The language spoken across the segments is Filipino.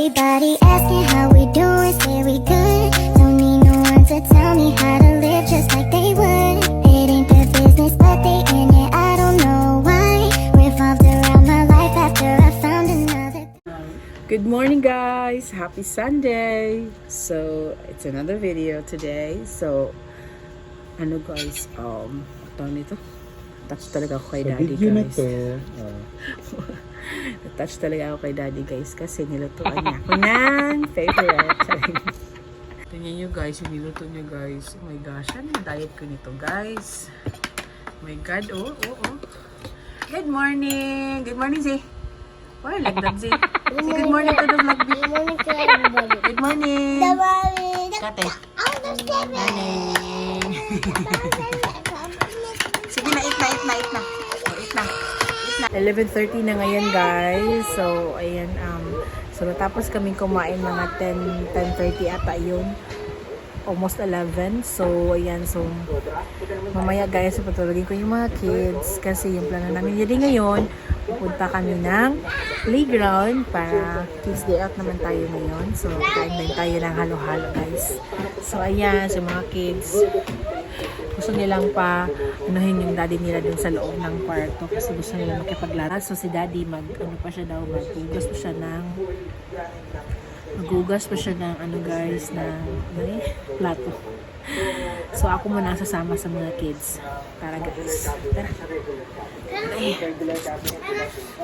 Everybody asking how we doing, say we good. Don't need no one to tell me how to live just like they would. It ain't their business, but they in it. I don't know why. Revolved around my life after I found another. Good morning guys! Happy Sunday! So, it's another video today. So, ano guys, um, tawag nito? Touch talaga ako kay Sa daddy video na guys. to, ah, Touch talaga ako kay daddy guys kasi nilutuan niya ako ng favorite. Tingnan nyo guys, yung niluto niya guys. Oh my gosh, ano yung diet ko nito guys? Oh my god, oh, oh, oh. Good morning! Good morning, Zay! Why like that, Zay? Say good morning to the vlog, 11.30 na ngayon, guys. So, ayan, um, so natapos kaming kumain mga 10, 10.30 ata yun. Almost 11. So, ayan, so, mamaya guys, patulogin ko yung mga kids kasi yung plano namin yun ngayon, pupunta kami ng playground para kids day out naman tayo ngayon. So, kain tayo ng halo-halo guys. So, ayan, so mga kids, gusto nilang pa anuhin yung daddy nila dun sa loob ng kwarto kasi gusto nila makipaglaro. So si daddy mag ano pa siya daw maghugas pa siya ng maghugas pa siya ng ano guys ng ano plato. So ako muna sasama sa mga kids. Tara guys. Tara. Ay.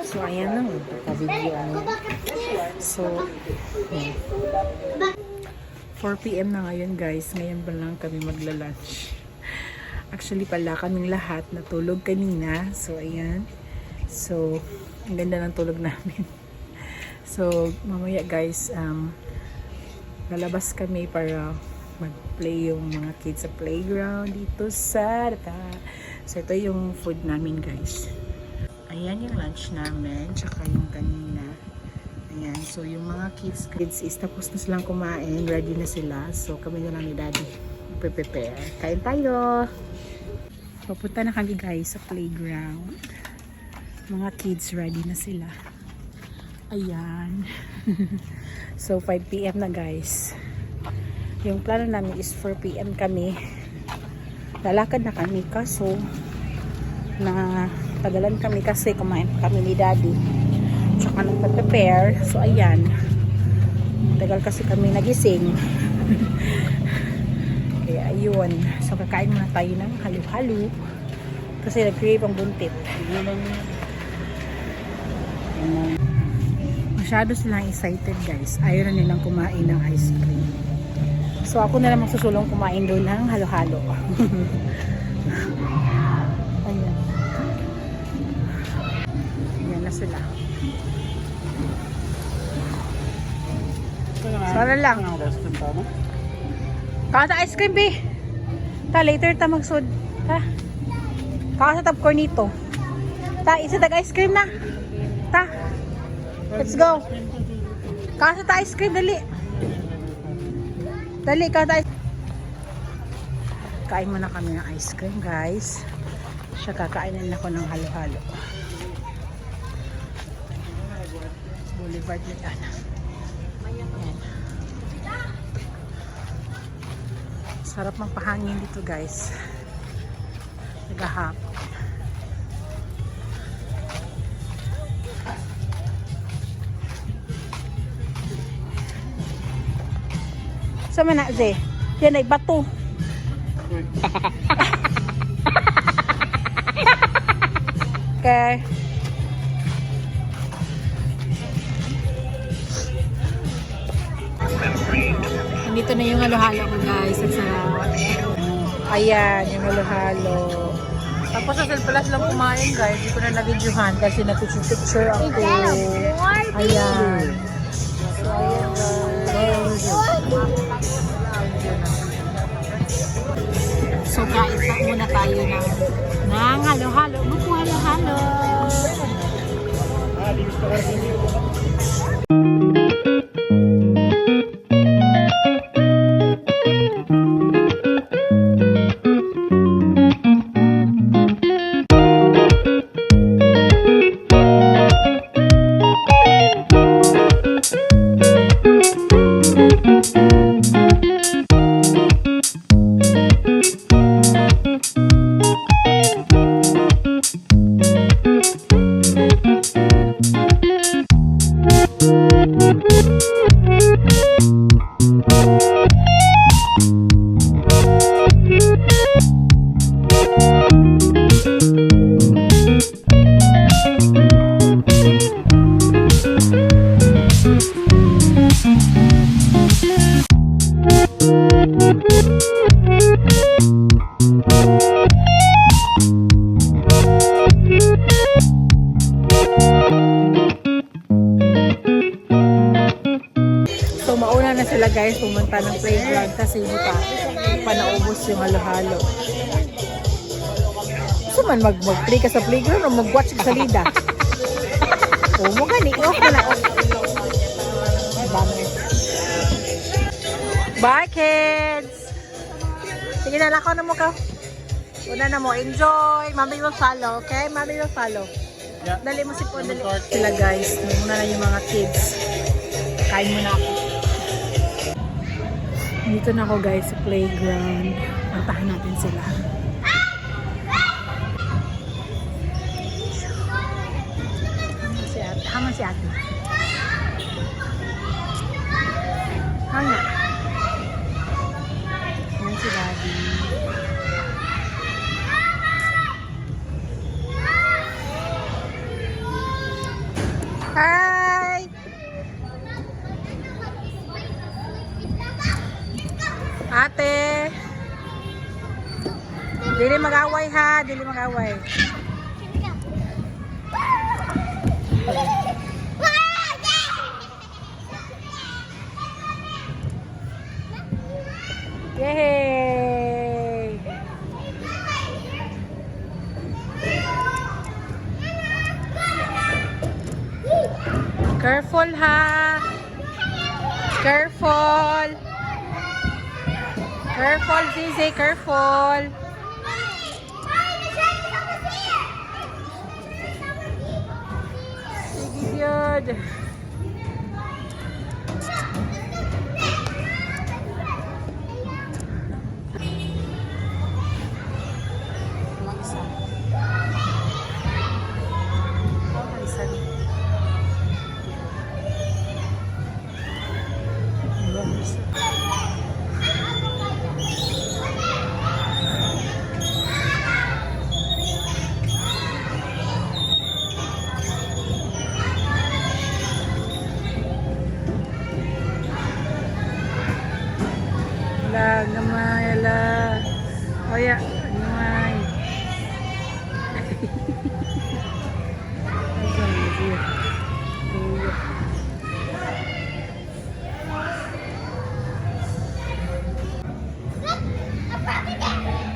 So ayan lang. Pagka-video ano. So ayan. 4 p.m. na ngayon guys. Ngayon pa lang kami magla-lunch. Actually pala kaming lahat natulog kanina. So ayan. So ang ganda ng tulog namin. So mamaya guys um lalabas kami para mag-play yung mga kids sa playground dito sa Rata. So ito yung food namin guys. Ayan yung lunch namin tsaka yung kanina. Ayan, so yung mga kids, kids is tapos na silang kumain, ready na sila. So kami na lang ni daddy prepare. Kain tayo! Papunta na kami guys sa playground. Mga kids ready na sila. Ayan. so 5pm na guys. Yung plano namin is 4pm kami. Lalakad na kami kaso na tagalan kami kasi kumain kami ni daddy. Tsaka nagpa-prepare. So ayan. Tagal kasi kami nagising. Ayun. So kakain muna tayo ng halo-halo. Kasi nag-crave ang buntit. Masyado silang excited guys. Ayaw na nilang kumain ng ice cream. So ako na lang magsusulong kumain doon ng halo-halo. Ayan. Ayan na sila. Sana lang. Kaka ice cream, be. Ta, later ta magsud. Ta. Kaka sa top cornito. Ta, isa tag ice cream na. Ta. Let's go. Kaka sa ice cream, dali. Dali, kaka ice Kain muna kami ng ice cream, guys. Siya kakainin ako ng halo-halo. Boulevard ni Ana. Sarap magpahangin dito guys. Nagahapon. Sa mana, Ze? Yan ay bato. okay. Nandito na yung halo-halo ko guys. Ang sarap. Ayan, yung halo-halo. Tapos sa Selpalas lang kumain guys. Hindi ko na na-videohan kasi nag-picture ako. Ayan. So, ayan guys. So, kain pa muna tayo ng, ng halo-halo. Buko halo-halo. So sila guys pumunta ng playground kasi hindi pa, hindi pa naubos yung halo-halo. So man mag mag-play ka sa playground o mag-watch ka sa lida? o mo gani, off mo na off. Bye kids! Sige na, lakaw na mo ka. Una na mo, enjoy. Mami will follow, okay? Mami will follow. Yeah. Dali mo si Po, dali. Sila guys, muna na yung mga kids. Kain muna ako. Dito na ako guys sa playground. Puntahan natin sila. Si ate. Hama si ate. Hanga. Ate! Dili mag-away ha, dili mag-away. Careful ha! Careful! Careful, Zizi, careful! Sige, yun.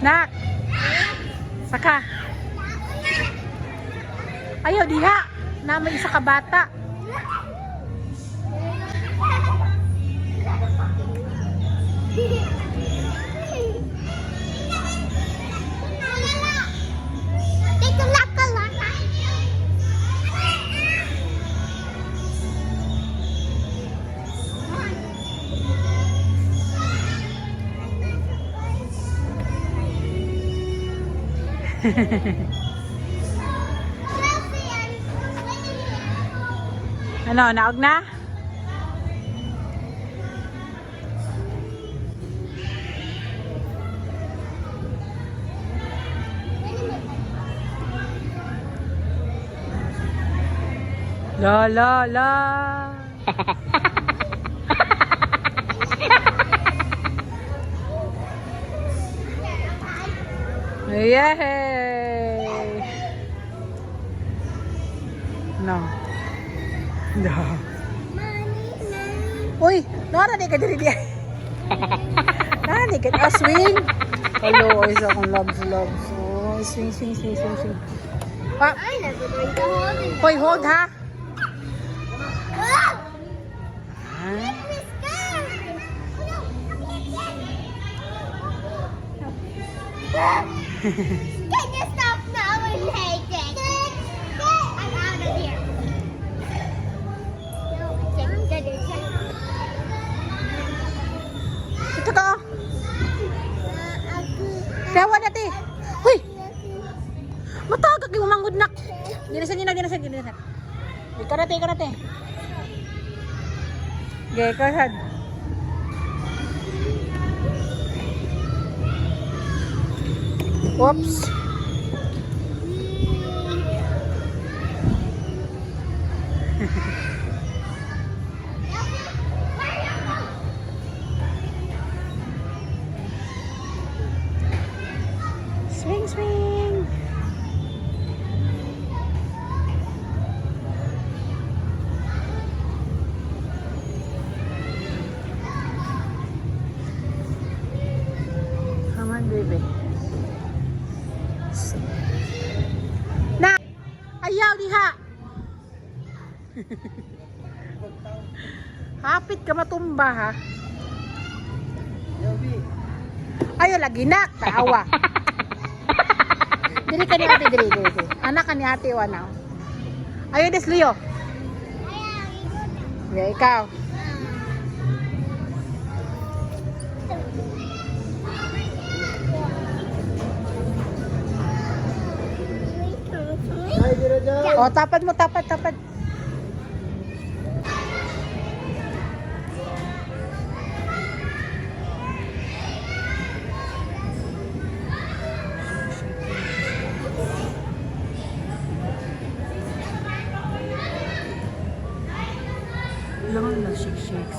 Nak! Saka! Ayaw diha! Na may isa ka bata. Take Ano, naog na? La la la. Yay! No. No. Uy, nara di ka diri di. Nani ka ah, swing. Hello, isa akong loves loves. Oh, swing swing swing swing swing. Thing. hoy, hold ha. Ah! Ha? Miss Karen! Can you stop now and hate it? I'm out of here. Ito ka. oh. Kawa na ti. Hoy, matagag yung manggod nak. Dinasan niya na, dinasan, dinasan. Ikaw na te, ikaw na Whoops. swing, swing. Hapit ka matumba ha. Ayaw lagi na, tawa. diri ka ni ate, diri, diri. Anak ka ni ate, wanaw. Ayaw des, Leo. Yeah, ikaw. O, tapad mo, tapad, tapad. Lang na shake shake